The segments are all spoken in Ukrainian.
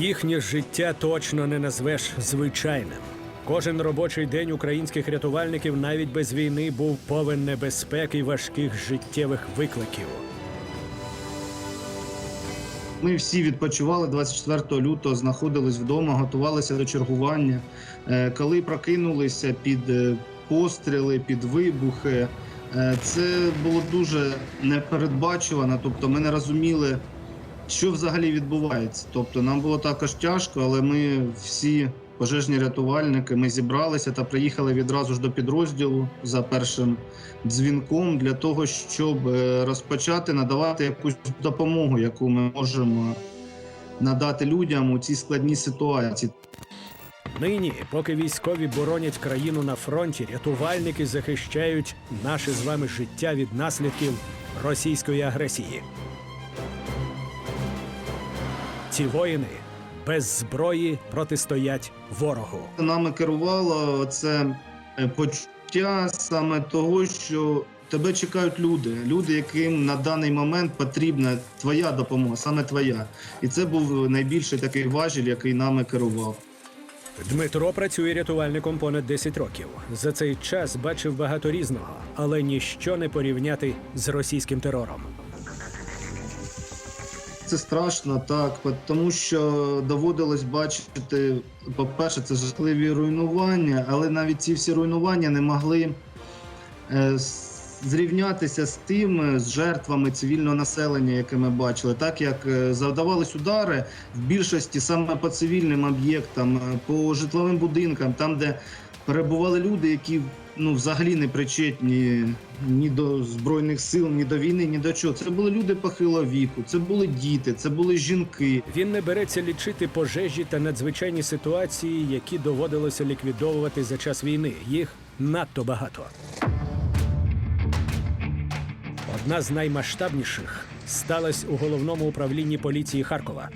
Їхнє життя точно не назвеш звичайним. Кожен робочий день українських рятувальників навіть без війни був повен небезпек і важких життєвих викликів. Ми всі відпочивали 24 лютого, знаходились вдома, готувалися до чергування. Е, Коли прокинулися під е, постріли, під вибухи, е, це було дуже непередбачувано. Тобто, ми не розуміли, що взагалі відбувається. Тобто, нам було також тяжко, але ми всі пожежні рятувальники, ми зібралися та приїхали відразу ж до підрозділу за першим дзвінком для того, щоб е, розпочати надавати якусь допомогу, яку ми можемо надати людям у цій складній ситуації. Нині, поки військові боронять країну на фронті, рятувальники захищають наше з вами життя від наслідків російської агресії. Ці воїни без зброї протистоять ворогу. Нами керувало це е, почуття саме того, що тебе чекають люди, люди, яким на даний момент потрібна твоя допомога, саме твоя. І це був найбільший такий важіль, який нами керував. Дмитро працює рятувальником понад 10 років. За цей час бачив багато різного, але ніщо не порівняти з російським терором. Це страшно, так, тому що доводилось бачити, по-перше, це жахливі руйнування, але навіть ці всі руйнування не могли е, зрівнятися з тим, е, з жертвами цивільного населення, яке ми бачили, так як е, завдавались удари в більшості саме по цивільним об'єктам, по житловим будинкам, там, де перебували люди, які ну, взагалі не причетні ні до збройних сил, ні до війни, ні до чого. Це були люди похилого віку, це були діти, це були жінки. Він не береться лічити пожежі та надзвичайні ситуації, які доводилося ліквідовувати за час війни. Їх надто багато. Одна з наймасштабніших сталася у головному управлінні поліції Харкова.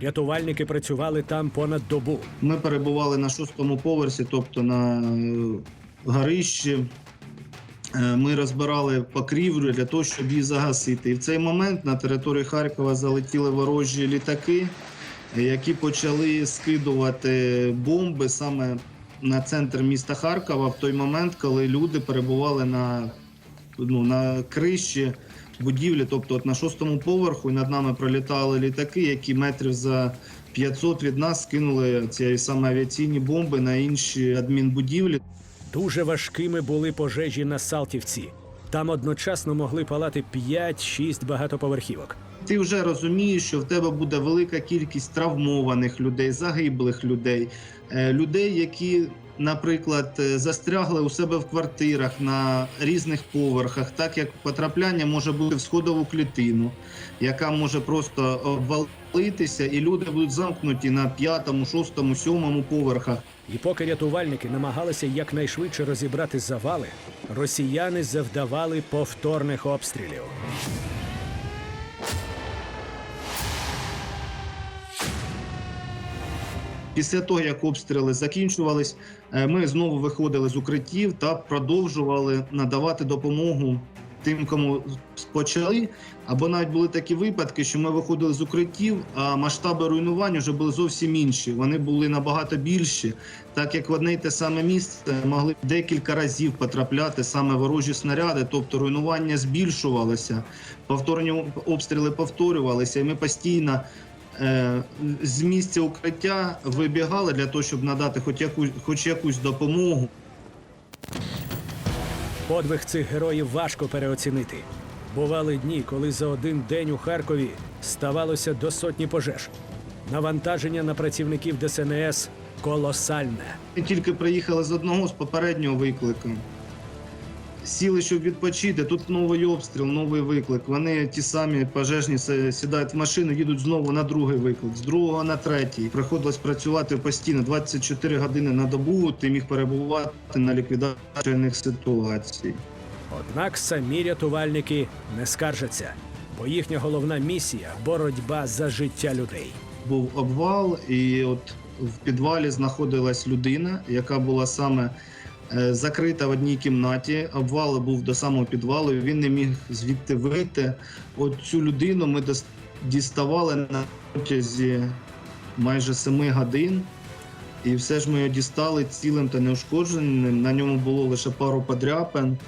Рятувальники працювали там понад добу. Ми перебували на шостому поверсі, тобто на е, горищі. Е, Ми розбирали покрівлю для того, щоб її загасити. І в цей момент на території Харкова залетіли ворожі літаки, які почали скидувати бомби саме на центр міста Харкова в той момент, коли люди перебували на, ну, на криші будівлі, тобто от на шостому поверху, над нами пролітали літаки, які метрів за 500 від нас скинули ці саме авіаційні бомби на інші адмінбудівлі. Дуже важкими були пожежі на Салтівці. Там одночасно могли палати 5-6 багатоповерхівок. Ти вже розумієш, що в тебе буде велика кількість травмованих людей, загиблих людей, е, людей, які, наприклад, е, застрягли у себе в квартирах на різних поверхах, так як потрапляння може бути в сходову клітину, яка може просто обвалитися, і люди будуть замкнуті на п'ятому, шостому, сьомому поверхах. І поки рятувальники намагалися якнайшвидше розібрати завали, росіяни завдавали повторних обстрілів. Після того, як обстріли закінчувались, е, ми знову виходили з укриттів та продовжували надавати допомогу тим, кому почали. Або навіть були такі випадки, що ми виходили з укриттів, а масштаби руйнувань вже були зовсім інші. Вони були набагато більші, так як в одне й те саме місце могли декілька разів потрапляти саме ворожі снаряди, тобто руйнування збільшувалося, повторні обстріли повторювалися, і ми постійно е, з місця укриття вибігали для того, щоб надати хоч якусь, хоч якусь допомогу. Подвиг цих героїв важко переоцінити. Бували дні, коли за один день у Харкові ставалося до сотні пожеж. Навантаження на працівників ДСНС колосальне. Ми тільки приїхали з одного з попереднього виклику. Сіли, щоб відпочити. Тут новий обстріл, новий виклик. Вони ті самі пожежні сідають в машину, їдуть знову на другий виклик, з другого на третій. Приходилось працювати постійно 24 години на добу. Ти міг перебувати на ліквідації ситуацій. Однак самі рятувальники не скаржаться, бо їхня головна місія боротьба за життя людей. був обвал, і от в підвалі знаходилась людина, яка була саме закрита в одній кімнаті. Обвал був до самого підвалу. і Він не міг звідти вийти. От цю людину ми діставали на протязі майже 7 годин. І все ж ми його дістали цілим та неушкодженим. На ньому було лише пару подряпин.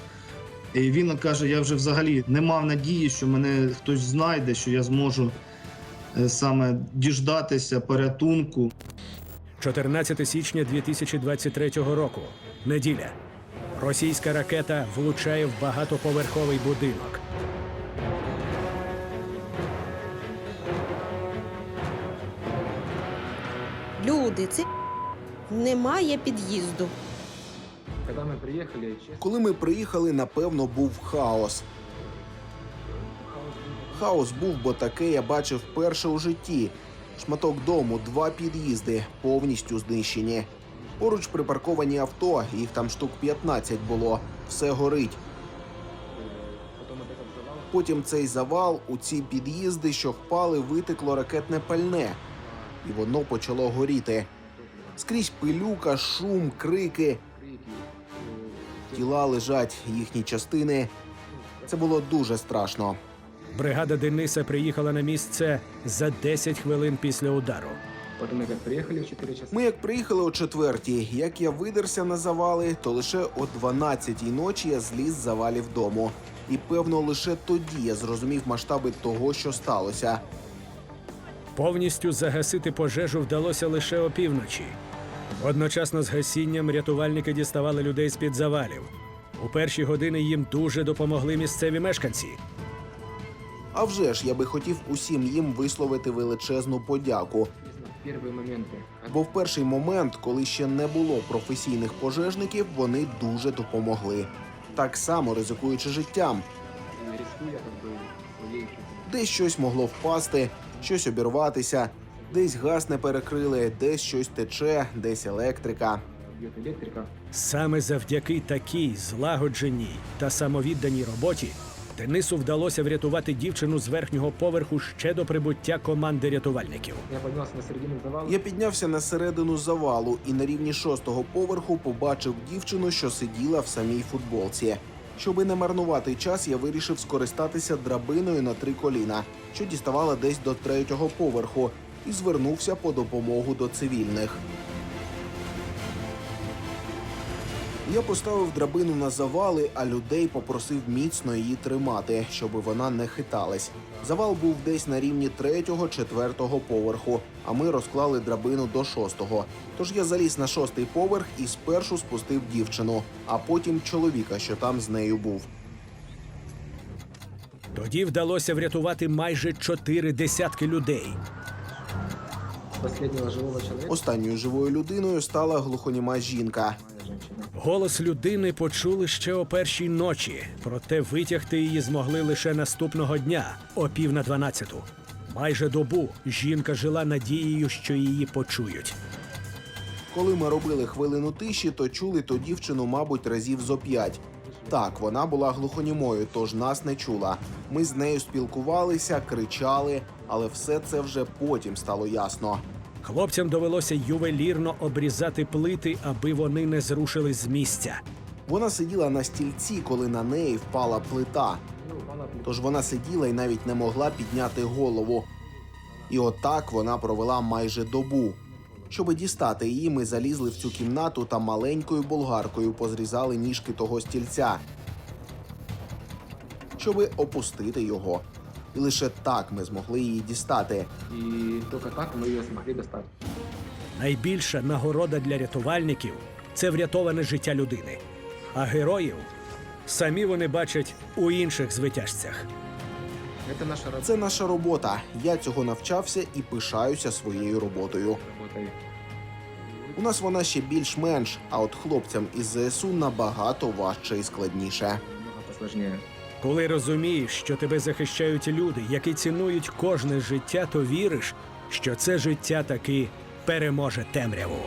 І він каже: я вже взагалі не мав надії, що мене хтось знайде, що я зможу е, саме діждатися порятунку. 14 січня 2023 року. Неділя. Російська ракета влучає в багатоповерховий будинок. Люди, це немає під'їзду. Когда мы приехали, Коли ми приїхали, напевно, був хаос. Хаос був, бо таке я бачив вперше у житті. Шматок дому, два під'їзди, повністю знищені. Поруч припарковані авто, їх там штук 15 було. Все горить. Потім цей завал, у ці під'їзди, що впали, витекло ракетне пальне, і воно почало горіти. Скрізь пилюка, шум, крики. Тіла лежать, їхні частини. Це було дуже страшно. Бригада Дениса приїхала на місце за 10 хвилин після удару. Вот мы как приехали в 4 часа. Ми як приїхали о четвертій, як я видерся на завали, то лише о 12-й ночі я зліз з завалів дому. І певно, лише тоді я зрозумів масштаби того, що сталося. Повністю загасити пожежу вдалося лише опівночі. Одночасно з гасінням рятувальники діставали людей з-під завалів. У перші години їм дуже допомогли місцеві мешканці. А вже ж я би хотів усім їм висловити величезну подяку В первые моменты, а, Бо в перший момент, коли ще не було професійних пожежників, вони дуже допомогли. Так само ризикуючи життям, и рискуя как бы своей жизнью. Десь щось могло впасти, щось обірватися, десь газ не перекрили, десь щось тече, десь електрика. бьет электрика. Саме завдяки такій злагодженій та самовідданій роботі Денису вдалося врятувати дівчину з верхнього поверху ще до прибуття команди рятувальників. Я поднялся на середину завала. Я піднявся на середину завалу і на рівні шостого поверху побачив дівчину, що сиділа в самій футболці. Щоби не марнувати час, я вирішив скористатися драбиною на три коліна, що діставала десь до третього поверху, і звернувся по допомогу до цивільних. Я поставив драбину на завали, а людей попросив міцно її тримати, щоб вона не хиталась. Завал був десь на рівні третього, четвертого поверху, а ми розклали драбину до шостого. Тож я заліз на шостий поверх і спершу спустив дівчину, а потім чоловіка, що там з нею був. Тоді вдалося врятувати майже чотири десятки людей. Останньою живою людиною стала глухоніма жінка. Голос людини почули ще о першій ночі, проте витягти її змогли лише наступного дня, о пів на дванадцяту. Майже добу жінка жила надією, що її почують. Коли ми робили хвилину тиші, то чули ту дівчину, мабуть, разів зо п'ять. Так, вона була глухонімою, тож нас не чула. Ми з нею спілкувалися, кричали, але все це вже потім стало ясно. Хлопцям довелося ювелірно обрізати плити, аби вони не зрушили з місця. Вона сиділа на стільці, коли на неї впала плита. Тож вона сиділа і навіть не могла підняти голову. І отак вона провела майже добу. Щоби дістати її, ми залізли в цю кімнату та маленькою болгаркою позрізали ніжки того стільця, щоби опустити його. І лише так ми змогли її дістати. И только так мы ее смогли достать. Найбільша нагорода для рятувальників це врятоване життя людини. А героїв самі вони бачать у інших звитяжцях. Это наша работа. Це наша робота. Я цього навчався і пишаюся своєю роботою. У нас вона ще більш-менш, а от хлопцям із ЗСУ набагато важче і складніше. Коли розумієш, що тебе захищають люди, які цінують кожне життя, то віриш, що це життя таки переможе темряву.